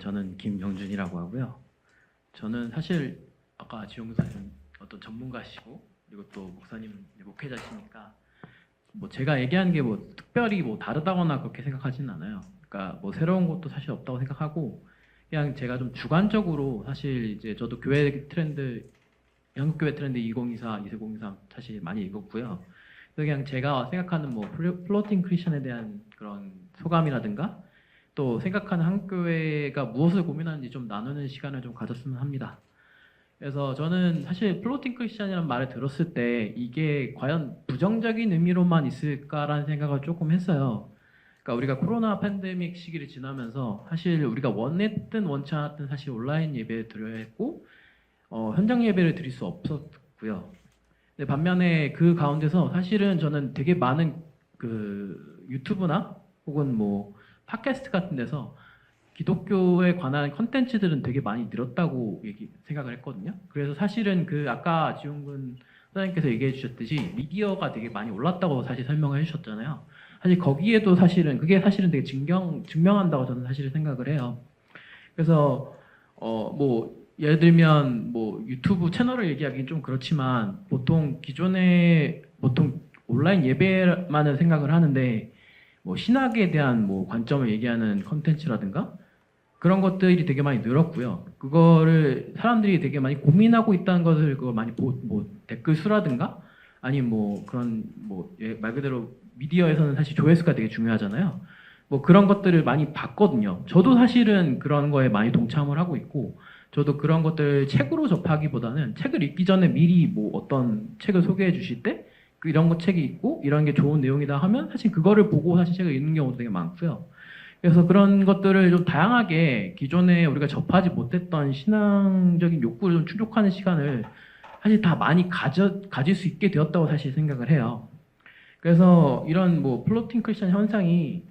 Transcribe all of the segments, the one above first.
저는 김영준이라고 하고요. 저는 사실 아까 지용사님 어떤 전문가시고 그리고 또 목사님 목회자시니까 뭐 제가 얘기하는 게 뭐 특별히 뭐 다르다거나 그렇게 생각하지는 않아요. 그러니까 뭐 새로운 것도 사실 없다고 생각하고 그냥 제가 좀 주관적으로 사실 이제 저도 교회 트렌드 한국 교회 트렌드 2024, 2023 사실 많이 읽었고요. 그래서 그냥 제가 생각하는 뭐 플로- 플로팅 크리스천에 대한 그런 소감이라든가 또 생각하는 한국교회가 무엇을 고민하는지 좀 나누는 시간을 좀 가졌으면 합니다. 그래서 저는 사실 플로팅 크리스천이라는 말을 들었을 때 이게 과연 부정적인 의미로만 있을까라는 생각을 조금 했어요. 그러니까 우리가 코로나 팬데믹 시기를 지나면서 사실 우리가 원했든 원치 않았든 사실 온라인 예배를 드려야 했고 어, 현장 예배를 드릴 수 없었고요. 근데 반면에 그 가운데서 사실은 저는 되게 많은 그 유튜브나 혹은 뭐 팟캐스트 같은 데서 기독교에 관한 컨텐츠들은 되게 많이 늘었다고 얘기, 생각을 했거든요. 그래서 사실은 그 아까 지용군 사장님께서 얘기해 주셨듯이 미디어가 되게 많이 올랐다고 사실 설명을 해 주셨잖아요. 사실 거기에도 사실은 그게 사실은 되게 증명 증명한다고 저는 사실 생각을 해요. 그래서 어 뭐 예를 들면 뭐 유튜브 채널을 얘기하기는 좀 그렇지만 보통 기존에 보통 온라인 예배만을 생각을 하는데 뭐 신학에 대한 뭐 관점을 얘기하는 컨텐츠라든가 그런 것들이 되게 많이 늘었고요. 그거를 사람들이 되게 많이 고민하고 있다는 것을 그거 많이 보, 뭐 댓글 수라든가 아니 뭐 그런 뭐 말 그대로 미디어에서는 사실 조회수가 되게 중요하잖아요. 뭐 그런 것들을 많이 봤거든요. 저도 사실은 그런 거에 많이 동참을 하고 있고 저도 그런 것들 책으로 접하기보다는 책을 읽기 전에 미리 뭐 어떤 책을 소개해 주실 때그 이런 거 책이 있고 이런 게 좋은 내용이다 하면 사실 그거를 보고 사실 책을 읽는 경우도 되게 많고요. 그래서 그런 것들을 좀 다양하게 기존에 우리가 접하지 못했던 신앙적인 욕구를 좀 충족하는 시간을 사실 다 많이 가져, 가질 수 있게 되었다고 사실 생각을 해요. 그래서 이런 뭐 플로팅 크리스천 현상이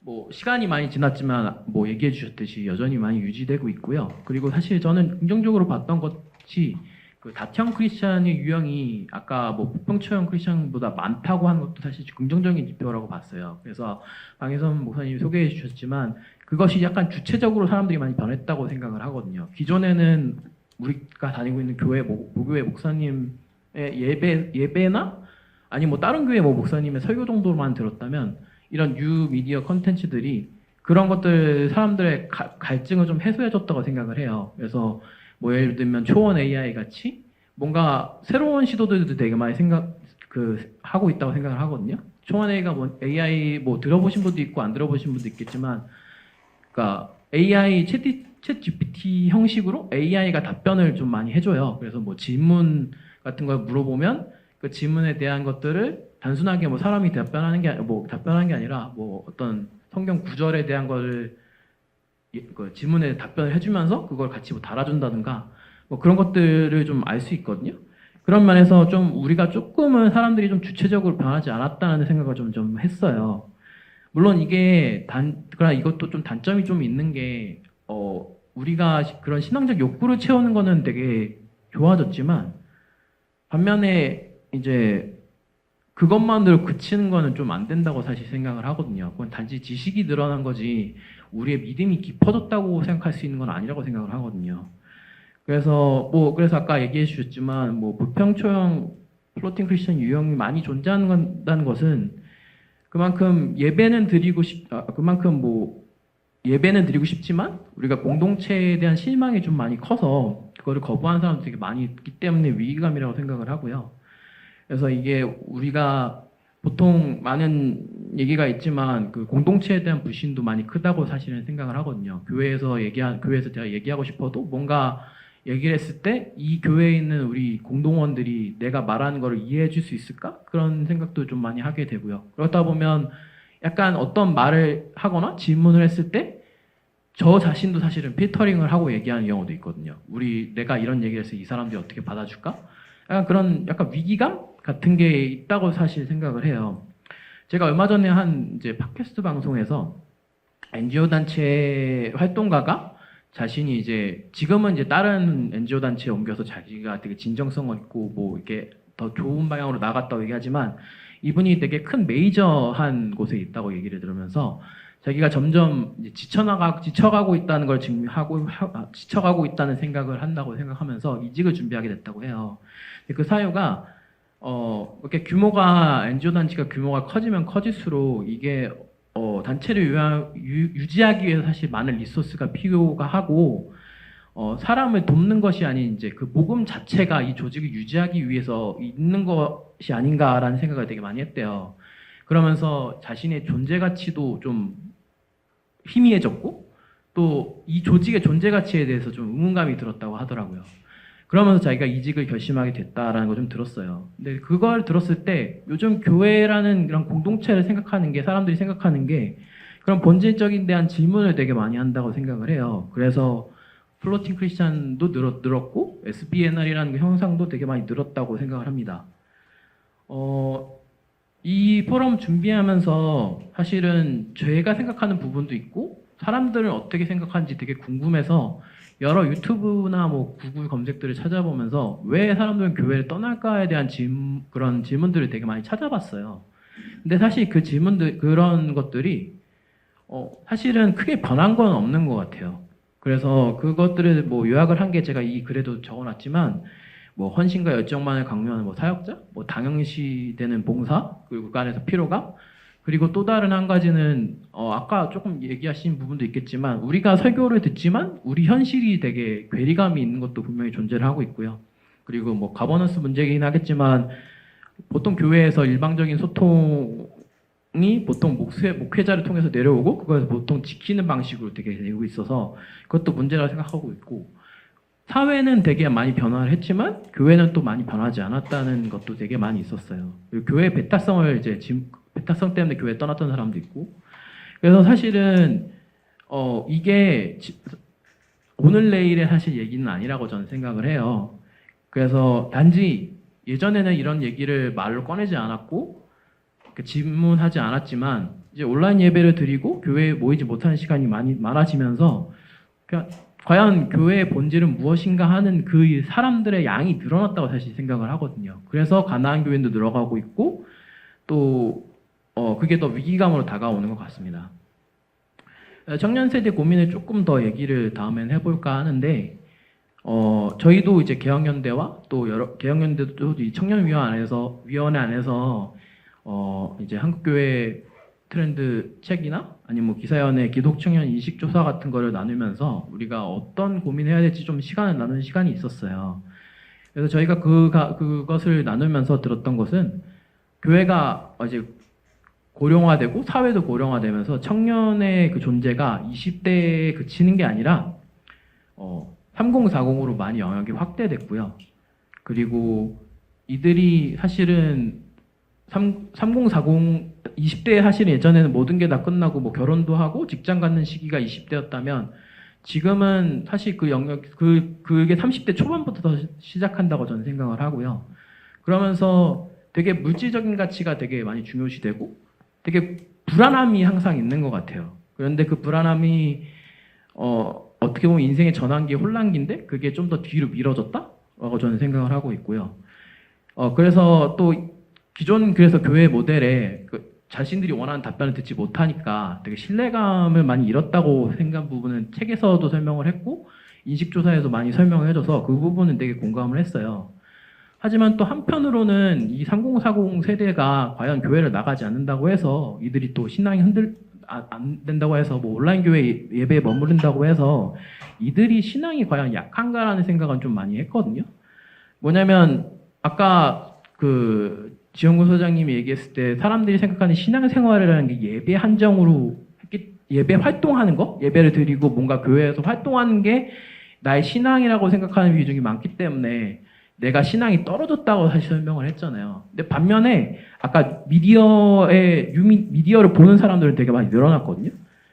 뭐 시간이 많이 지났지만 뭐 얘기해 주셨듯이 여전히 많이 유지되고 있고요. 그리고 사실 저는 긍정적으로 봤던 것이 그 다형 크리스천의 유형이 아까 뭐 북병초형 크리스천보다 많다고 하는 것도 사실 긍정적인 지표라고 봤어요. 그래서 방혜선 목사님이 소개해 주셨지만 그것이 약간 주체적으로 사람들이 많이 변했다고 생각을 하거든요. 기존에는 우리가 다니고 있는 교회 모, 모교회 목사님의 예배 예배나 아니 뭐 다른 교회 뭐 목사님의 설교 정도로만 들었다면 이런 뉴 미디어 컨텐츠들이 그런 것들 사람들의 가- 갈증을 좀 해소해줬다고 생각을 해요. 그래서 뭐 예를 들면 초원 AI 같이 뭔가 새로운 시도들도 되게 많이 생각 그 하고 있다고 생각을 하거든요. 초원 AI가 뭐 AI 뭐 들어보신 분도 있고 안 들어보신 분도 있겠지만, 그러니까 AI 챗, 챗 GPT 형식으로 AI가 답변을 좀 많이 해줘요. 그래서 뭐 질문 같은 걸 물어보면 그 질문에 대한 것들을 단순하게 뭐 사람이 답변하는 게 뭐 답변하는 게 아니라 뭐 어떤 성경 구절에 대한 거를 예, 그 질문에 답변을 해주면서 그걸 같이 뭐 달아준다든가 뭐 그런 것들을 좀 알 수 있거든요. 그런 면에서 좀 우리가 조금은 사람들이 좀 주체적으로 변하지 않았다는 생각을 좀, 좀 했어요. 물론 이게 단, 그러나 이것도 좀 단점이 좀 있는 게, 어, 우리가 시- 그런 신앙적 욕구를 채우는 거는 되게 좋아졌지만, 반면에 이제 그것만으로 그치는 거는 좀 안 된다고 사실 생각을 하거든요. 그건 단지 지식이 늘어난 거지 우리의 믿음이 깊어졌다고 생각할 수 있는 건 아니라고 생각을 하거든요. 그래서 뭐 그래서 아까 얘기해 주셨지만 뭐 부평초형 플로팅 크리스천 유형이 많이 존재한다는 것은 그만큼 예배는 드리고 싶 아, 그만큼 뭐 예배는 드리고 싶지만 우리가 공동체에 대한 실망이 좀 많이 커서 그거를 거부하는 되게 많이 있기 때문에 위기감이라고 생각을 하고요. 그래서 이게 우리가 보통 많은 얘기가 있지만 그 공동체에 대한 불신도 많이 크다고 사실은 생각을 하거든요. 교회에서 얘기한 교회에서 제가 얘기하고 싶어도 뭔가 얘기를 했을 때 이 교회에 있는 우리 공동원들이 내가 말하는 거를 이해해 줄 수 있을까? 그런 생각도 좀 많이 하게 되고요. 그러다 보면 약간 어떤 말을 하거나 질문을 했을 때 저 자신도 사실은 필터링을 하고 얘기하는 경우도 있거든요. 우리 내가 이런 얘기를 해서 이 사람들이 어떻게 받아줄까? 약간 그런 약간 위기감 같은 게 있다고 사실 생각을 해요. 제가 얼마 전에 한 이제 팟캐스트 방송에서 NGO 단체 활동가가 자신이 이제 지금은 이제 다른 NGO 단체에 옮겨서 자기가 되게 진정성을 있고 뭐 이렇게 더 좋은 방향으로 나갔다고 얘기하지만 이분이 되게 큰 메이저한 곳에 있다고 얘기를 들으면서 자기가 점점 지쳐나가 지쳐가고 있다는 걸 증명하고 지쳐가고 있다는 생각을 한다고 생각하면서 이직을 준비하게 됐다고 해요. 그 사유가 어 이렇게 규모가 NGO 단체가 규모가 커지면 커질수록 이게 어 단체를 유하, 유, 유지하기 위해서 사실 많은 리소스가 필요가 하고 어 사람을 돕는 것이 아닌 이제 그 모금 자체가 이 조직을 유지하기 위해서 있는 것이 아닌가라는 생각을 되게 많이 했대요. 그러면서 자신의 존재 가치도 좀 희미해졌고 또 이 조직의 존재 가치에 대해서 좀 의문감이 들었다고 하더라고요. 그러면서 자기가 이직을 결심하게 됐다라는 걸 좀 들었어요. 근데 그걸 들었을 때 요즘 교회라는 그런 공동체를 생각하는 게 사람들이 생각하는 게 그런 본질적인 대한 질문을 되게 많이 한다고 생각을 해요. 그래서 플로팅 크리스찬도 늘었, 늘었고 SBNR이라는 그 형상도 되게 많이 늘었다고 생각을 합니다. 어, 이 포럼 준비하면서 사실은 제가 생각하는 부분도 있고 사람들은 어떻게 생각하는지 되게 궁금해서 여러 유튜브나 뭐 구글 검색들을 찾아보면서 왜 사람들은 교회를 떠날까에 대한 질, 그런 질문들을 되게 많이 찾아봤어요. 근데 사실 그 질문들 그런 것들이 어, 사실은 크게 변한 건 없는 것 같아요. 그래서 그것들을 뭐 요약을 한 게 제가 이 글에도 적어놨지만 뭐 헌신과 열정만을 강요하는 뭐 사역자, 뭐 당연시되는 봉사, 그리고 그 안에서 피로감, 그리고 또 다른 한 가지는 어 아까 조금 얘기하신 부분도 있겠지만 우리가 설교를 듣지만 우리 현실이 되게 괴리감이 있는 것도 분명히 존재를 하고 있고요. 그리고 뭐 가버넌스 문제이긴 하겠지만 보통 교회에서 일방적인 소통이 보통 목회, 목회자를 통해서 내려오고 그걸 보통 지키는 방식으로 되게 되고 있어서 그것도 문제라고 생각하고 있고 사회는 되게 많이 변화를 했지만 교회는 또 많이 변하지 않았다는 것도 되게 많이 있었어요. 그리고 교회 배타성을 이제 지- 배타성 때문에 교회 떠났던 사람도 있고 그래서 사실은 어 이게 지- 오늘 내일의 사실 얘기는 아니라고 저는 생각을 해요. 그래서 단지 예전에는 이런 얘기를 말로 꺼내지 않았고 그 질문하지 않았지만 이제 온라인 예배를 드리고 교회에 모이지 못하는 시간이 많이 많아지면서 과연 교회의 본질은 무엇인가 하는 그 사람들의 양이 늘어났다고 사실 생각을 하거든요. 그래서 가나안 교회도 늘어가고 있고 또 어, 그게 더 위기감으로 다가오는 것 같습니다. 어, 청년 세대 고민을 조금 더 얘기를 다음엔 해볼까 하는데 어, 저희도 이제 개혁연대와 또 여러 개혁연대도 이 청년위원 안에서 위원회 안에서 어, 이제 한국교회 트렌드 책이나 아니면 뭐 기사연의 기독 청년 인식 조사 같은 거를 나누면서 우리가 어떤 고민해야 될지 좀 시간을 나누는 시간이 있었어요. 그래서 저희가 그 그것을 나누면서 들었던 것은 교회가 이제 고령화되고 사회도 고령화되면서 청년의 그 존재가 20대에 그치는 게 아니라 어, 3040으로 많이 영역이 확대됐고요. 그리고 이들이 사실은 3, 3040 20대에 사실 예전에는 모든 게 다 끝나고 뭐 결혼도 하고 직장 갖는 시기가 20대였다면 지금은 사실 그 영역 그 그게 30대 초반부터 더 시작한다고 저는 생각을 하고요. 그러면서 되게 물질적인 가치가 되게 많이 중요시되고 되게 불안함이 항상 있는 것 같아요. 그런데 그 불안함이 어, 어떻게 보면 인생의 전환기, 혼란기인데 그게 좀 더 뒤로 미뤄졌다라고 저는 생각을 하고 있고요. 어, 그래서 또 기존 그래서 교회 모델에 그 자신들이 원하는 답변을 듣지 못하니까 되게 신뢰감을 많이 잃었다고 생각한 부분은 책에서도 설명을 했고 인식조사에서 많이 설명을 해줘서 그 부분은 되게 공감을 했어요. 하지만 또 한편으로는 이 3040 세대가 과연 교회를 나가지 않는다고 해서 이들이 또 신앙이 흔들 아- 안 된다고 해서 뭐 온라인 교회 예배에 머무른다고 해서 이들이 신앙이 과연 약한가라는 생각은 좀 많이 했거든요. 뭐냐면 아까 그 지영구 소장님이 얘기했을 때 사람들이 생각하는 신앙생활이라는 게 예배 한정으로 했기- 예배 활동하는 거 예배를 드리고 뭔가 교회에서 활동하는 게 나의 신앙이라고 생각하는 비중이 많기 때문에 내가 신앙이 떨어졌다고 사실 설명을 했잖아요. 근데 반면에 아까 미디어의 유미 미디어를 보는 사람들은 되게 많이 늘어났거든요.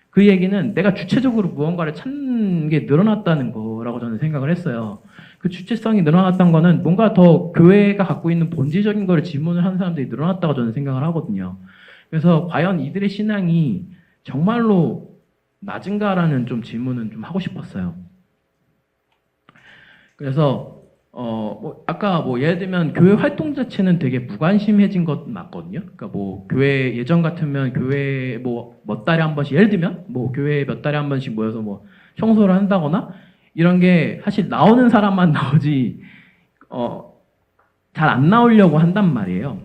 그 얘기는 내가 주체적으로 무언가를 찾는 게 늘어났다는 거라고 저는 생각을 했어요. 그 주체성이 늘어났던 거는 뭔가 더 교회가 갖고 있는 본질적인 거를 질문을 하는 사람들이 늘어났다고 저는 생각을 하거든요. 그래서 과연 이들의 신앙이 정말로 낮은가라는 좀 질문은 좀 하고 싶었어요. 그래서 어, 뭐, 아까 뭐, 예를 들면, 교회 활동 자체는 되게 무관심해진 것 맞거든요. 그러니까 뭐, 교회, 예전 같으면 교회 뭐, 몇 달에 한 번씩, 예를 들면, 뭐, 교회 몇 달에 한 번씩 모여서 뭐, 청소를 한다거나, 이런 게 사실 나오는 사람만 나오지, 어, 잘 안 나오려고 한단 말이에요.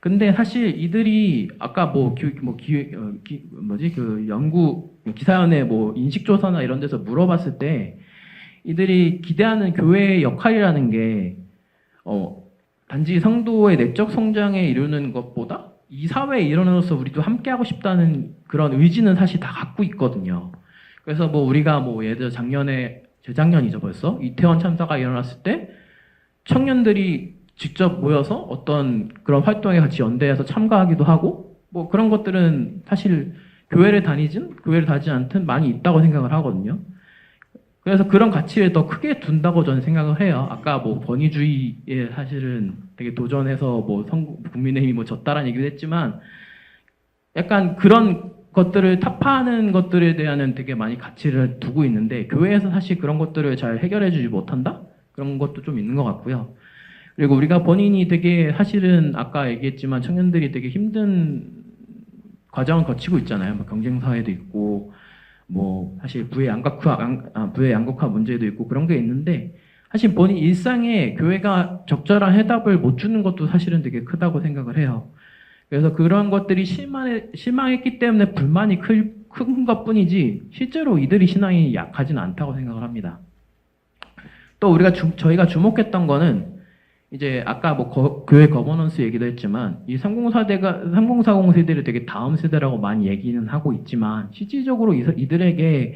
근데 사실 이들이 아까 뭐, 기, 뭐, 기, 어, 기- 뭐지, 그 연구, 기사연의 뭐, 인식조사나 이런 데서 물어봤을 때, 이들이 기대하는 교회의 역할이라는 게 어, 단지 성도의 내적 성장에 이루는 것보다 이 사회에 일어나서 우리도 함께 하고 싶다는 그런 의지는 사실 다 갖고 있거든요. 그래서 뭐 우리가 뭐 예를 들어 작년에 재작년이죠 벌써 이태원 참사가 일어났을 때 청년들이 직접 모여서 어떤 그런 활동에 같이 연대해서 참가하기도 하고 뭐 그런 것들은 사실 교회를 다니든 교회를 다니지 않든 많이 있다고 생각을 하거든요. 그래서 그런 가치를 더 크게 둔다고 저는 생각을 해요. 아까 뭐 권위주의에 사실은 되게 도전해서 뭐 성, 국민의힘이 뭐 졌다라는 얘기도 했지만 약간 그런 것들을 타파하는 것들에 대한 되게 많이 가치를 두고 있는데 교회에서 사실 그런 것들을 잘 해결해 주지 못한다? 그런 것도 좀 있는 것 같고요. 그리고 우리가 본인이 되게 사실은 아까 얘기했지만 청년들이 되게 힘든 과정을 거치고 있잖아요. 뭐 경쟁 사회도 있고 뭐 사실 부의 양극화 양- 아, 부의 양극화 문제도 있고 그런 게 있는데 사실 본인 일상에 교회가 적절한 해답을 못 주는 것도 사실은 되게 크다고 생각을 해요. 그래서 그런 것들이 실망해, 실망했기 때문에 불만이 클, 큰 것뿐이지 실제로 이들이 신앙이 약하지는 않다고 생각을 합니다. 또 우리가 주- 저희가 주목했던 거는 이제 아까 뭐 거- 교회 거버넌스 얘기도 했지만 이 3040대가 3040 세대를 되게 다음 세대라고 많이 얘기는 하고 있지만 실질적으로 이, 이들에게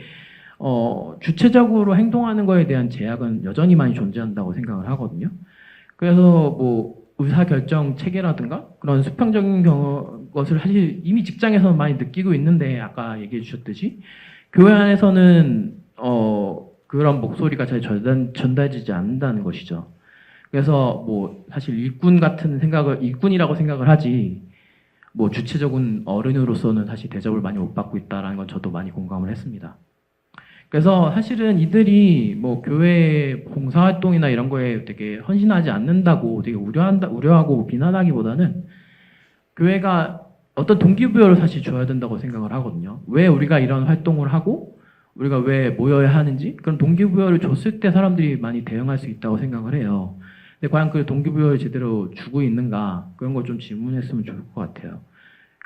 어, 주체적으로 행동하는 거에 대한 제약은 여전히 많이 존재한다고 생각을 하거든요. 그래서 뭐 의사 결정 체계라든가 그런 수평적인 경우 것을 사실 이미 직장에서 많이 느끼고 있는데 아까 얘기해 주셨듯이 교회 안에서는 어, 그런 목소리가 잘 전달, 전달되지 않는다는 것이죠. 그래서 뭐 사실 일꾼 같은 생각을 일꾼이라고 생각을 하지 뭐 주체적인 어른으로서는 사실 대접을 많이 못 받고 있다라는 건 저도 많이 공감을 했습니다. 그래서 사실은 이들이 뭐 교회 봉사활동이나 이런 거에 되게 헌신하지 않는다고 되게 우려한다 우려하고 비난하기보다는 교회가 어떤 동기부여를 사실 줘야 된다고 생각을 하거든요. 왜 우리가 이런 활동을 하고 우리가 왜 모여야 하는지 그런 동기부여를 줬을 때 사람들이 많이 대응할 수 있다고 생각을 해요. 근데 과연 그 동기부여를 제대로 주고 있는가 그런 걸 좀 질문했으면 좋을 것 같아요.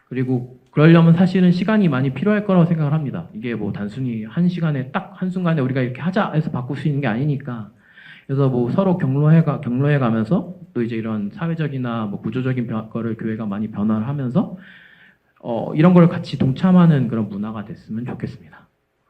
그리고 그러려면 사실은 시간이 많이 필요할 거라고 생각을 합니다. 이게 뭐 단순히 한 시간에 딱 한순간에 우리가 이렇게 하자 해서 바꿀 수 있는 게 아니니까. 그래서 뭐 서로 격려해가, 격려해 가면서 또 이제 이런 사회적이나 뭐 구조적인 변, 거를 교회가 많이 변화를 하면서 어, 이런 걸 같이 동참하는 그런 문화가 됐으면 좋겠습니다.